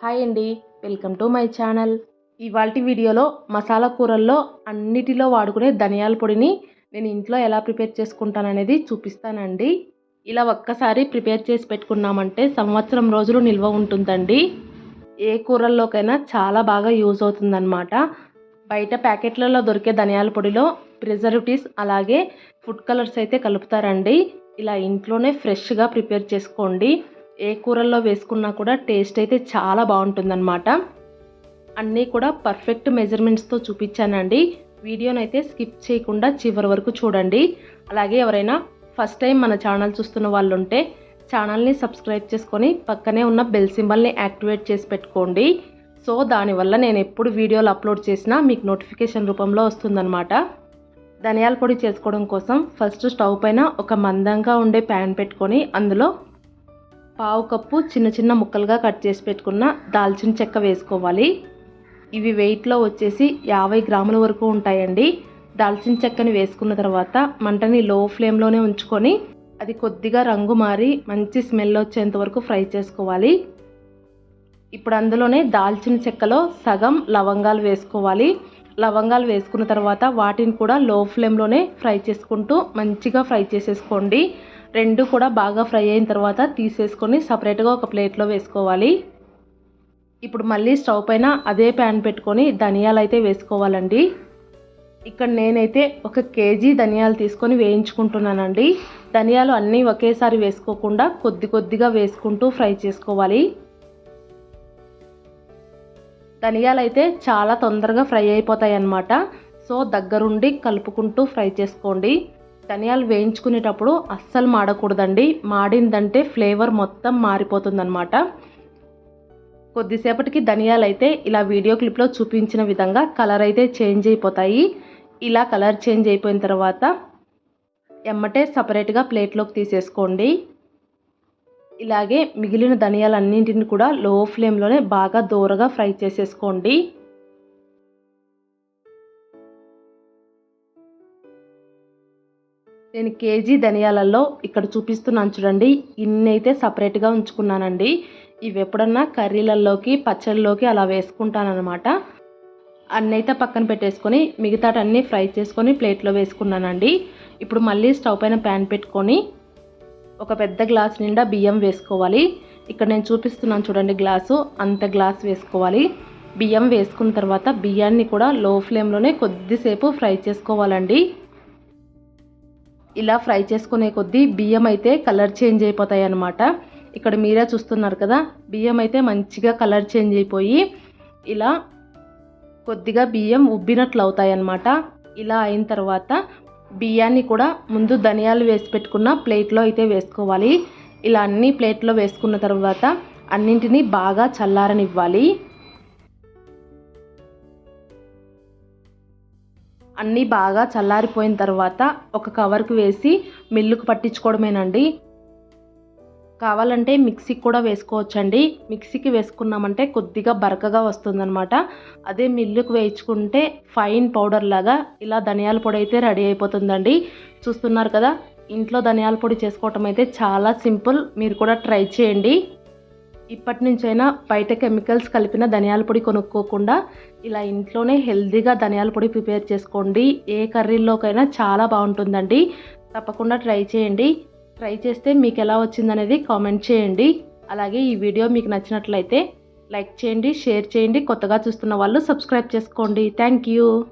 Hi అండి welcome to my channel. ఇవాళ వీడియోలో మసాలా కూరల్లో అన్నిటిలో వాడుకునే ధనియాల పొడిని నేను ఇంట్లో ఎలా ప్రిపేర్ చేసుకుంటాననేది చూపిస్తానండి. ఇలా ఒక్కసారి ప్రిపేర్ చేసి పెట్టుకున్నామంటే సంవత్సరం రోజులు నిల్వ ఉంటుందండి. ఏ కూరల్లోకైనా చాలా బాగా యూజ్ అవుతుందన్నమాట. బయట ప్యాకెట్లలో దొరికే ధనియాల పొడిలో ప్రిజర్వేటివ్స్ అలాగే ఫుడ్ కలర్స్ అయితే కలుపుతారండి. ఇలా ఇంట్లోనే ఫ్రెష్గా ప్రిపేర్ చేసుకోండి. ఏ కూరల్లో వేసుకున్నా కూడా టేస్ట్ అయితే చాలా బాగుంటుందన్నమాట. అన్నీ కూడా పర్ఫెక్ట్ మెజర్మెంట్స్తో చూపించానండి. వీడియోనైతే స్కిప్ చేయకుండా చివరి వరకు చూడండి. అలాగే ఎవరైనా ఫస్ట్ టైం మన ఛానల్ చూస్తున్న వాళ్ళు ఉంటే ఛానల్ని సబ్స్క్రైబ్ చేసుకొని పక్కనే ఉన్న బెల్ సింబల్ని యాక్టివేట్ చేసి పెట్టుకోండి. సో దానివల్ల నేను ఎప్పుడు వీడియోలు అప్లోడ్ చేసినా మీకు నోటిఫికేషన్ రూపంలో వస్తుందన్నమాట. ధనియాల పొడి చేసుకోవడం కోసం ఫస్ట్ స్టవ్ పైన ఒక మందంగా ఉండే ప్యాన్ పెట్టుకొని అందులో పావు కప్పు చిన్న చిన్న ముక్కలుగా కట్ చేసి పెట్టుకున్న దాల్చిన చెక్క వేసుకోవాలి. ఇవి వెయిట్లో వచ్చేసి యాభై గ్రాముల వరకు ఉంటాయండి. దాల్చిన చెక్కని వేసుకున్న తర్వాత మంటని లో ఫ్లేమ్లోనే ఉంచుకొని అది కొద్దిగా రంగు మారి మంచి స్మెల్ వచ్చేంత వరకు ఫ్రై చేసుకోవాలి. ఇప్పుడు అందులోనే దాల్చిన చెక్కలో సగం లవంగాలు వేసుకోవాలి. లవంగాలు వేసుకున్న తర్వాత వాటిని కూడా లో ఫ్లేమ్లోనే ఫ్రై చేసుకుంటూ మంచిగా ఫ్రై చేసేసుకోండి. రెండు కూడా బాగా ఫ్రై అయిన తర్వాత తీసేసుకొని సపరేట్గా ఒక ప్లేట్లో వేసుకోవాలి. ఇప్పుడు మళ్ళీ స్టవ్ పైన అదే ప్యాన్ పెట్టుకొని ధనియాలు అయితే వేసుకోవాలండి. ఇక్కడ నేనైతే ఒక కేజీ ధనియాలు తీసుకొని వేయించుకుంటున్నానండి. ధనియాలు అన్నీ ఒకేసారి వేసుకోకుండా కొద్ది కొద్దిగా వేసుకుంటూ ఫ్రై చేసుకోవాలి. ధనియాలు అయితే చాలా తొందరగా ఫ్రై అయిపోతాయి అన్నమాట సో దగ్గరుండి కలుపుకుంటూ ఫ్రై చేసుకోండి. ధనియాలు వేయించుకునేటప్పుడు అస్సలు మాడకూడదండి. మాడిందంటే ఫ్లేవర్ మొత్తం మారిపోతుందన్నమాట. కొద్దిసేపటికి ధనియాలు అయితే ఇలా వీడియో క్లిప్లో చూపించిన విధంగా కలర్ అయితే చేంజ్ అయిపోతాయి. ఇలా కలర్ చేంజ్ అయిపోయిన తర్వాత ఎమ్మటే సపరేట్గా ప్లేట్లోకి తీసేసుకోండి. ఇలాగే మిగిలిన ధనియాలన్నింటిని కూడా లో ఫ్లేమ్లోనే బాగా దూరగా ఫ్రై చేసేసుకోండి. నేను కేజీ ధనియాలలో ఇక్కడ చూపిస్తున్నాను చూడండి. ఇన్ని అయితే సపరేట్గా ఉంచుకున్నానండి. ఇవి ఎప్పుడన్నా కర్రీలలోకి పచ్చళ్ళలోకి అలా వేసుకుంటానమాట అన్నైతే పక్కన పెట్టేసుకొని మిగతాటన్నీ ఫ్రై చేసుకొని ప్లేట్లో వేసుకున్నానండి. ఇప్పుడు మళ్ళీ స్టవ్ పైన ప్యాన్ పెట్టుకొని ఒక పెద్ద గ్లాస్ నిండా బియ్యం వేసుకోవాలి. ఇక్కడ నేను చూపిస్తున్నాను చూడండి గ్లాసు అంత గ్లాస్ వేసుకోవాలి. బియ్యం వేసుకున్న తర్వాత బియ్యాన్ని కూడా లో ఫ్లేమ్లోనే కొద్దిసేపు ఫ్రై చేసుకోవాలండి. ఇలా ఫ్రై చేసుకునే కొద్దీ బియ్యం అయితే కలర్ చేంజ్ అయిపోతాయి అన్నమాట. ఇక్కడ మీరే చూస్తున్నారు కదా బియ్యం అయితే మంచిగా కలర్ చేంజ్ అయిపోయి ఇలా కొద్దిగా బియ్యం ఉబ్బినట్లు అవుతాయి అన్నమాట. ఇలా అయిన తర్వాత బియ్యాన్ని కూడా ముందు ధనియాలు వేసి పెట్టుకున్న ప్లేట్లో అయితే వేసుకోవాలి. ఇలా అన్ని ప్లేట్లో వేసుకున్న తర్వాత అన్నింటినీ బాగా చల్లారనివ్వాలి. అన్నీ బాగా చల్లారిపోయిన తర్వాత ఒక కవర్కి వేసి మిల్లుకు పట్టించుకోవడమేనండి. కావాలంటే మిక్సీకి కూడా వేసుకోవచ్చండి. మిక్సీకి వేసుకున్నామంటే కొద్దిగా బరకగా వస్తుందన్నమాట. అదే మిల్లుకు వేయించుకుంటే ఫైన్ పౌడర్ లాగా ఇలా ధనియాల పొడి అయితే రెడీ అయిపోతుందండి. చూస్తున్నారు కదా ఇంట్లో ధనియాల పొడి చేసుకోవటం అయితే చాలా సింపుల్. మీరు కూడా ట్రై చేయండి. ఇప్పటి నుంచైనా బయట కెమికల్స్ కలిపిన ధనియాల పొడి కొనుక్కోకుండా ఇలా ఇంట్లోనే హెల్తీగా ధనియాల పొడి ప్రిపేర్ చేసుకోండి. ఏ కర్రీల్లోకైనా చాలా బాగుంటుందండి. తప్పకుండా ట్రై చేయండి. ట్రై చేస్తే మీకు ఎలా వచ్చిందనేది కామెంట్ చేయండి. అలాగే ఈ వీడియో మీకు నచ్చినట్లయితే లైక్ చేయండి షేర్ చేయండి. కొత్తగా చూస్తున్న వాళ్ళు సబ్స్క్రైబ్ చేసుకోండి. Thank you.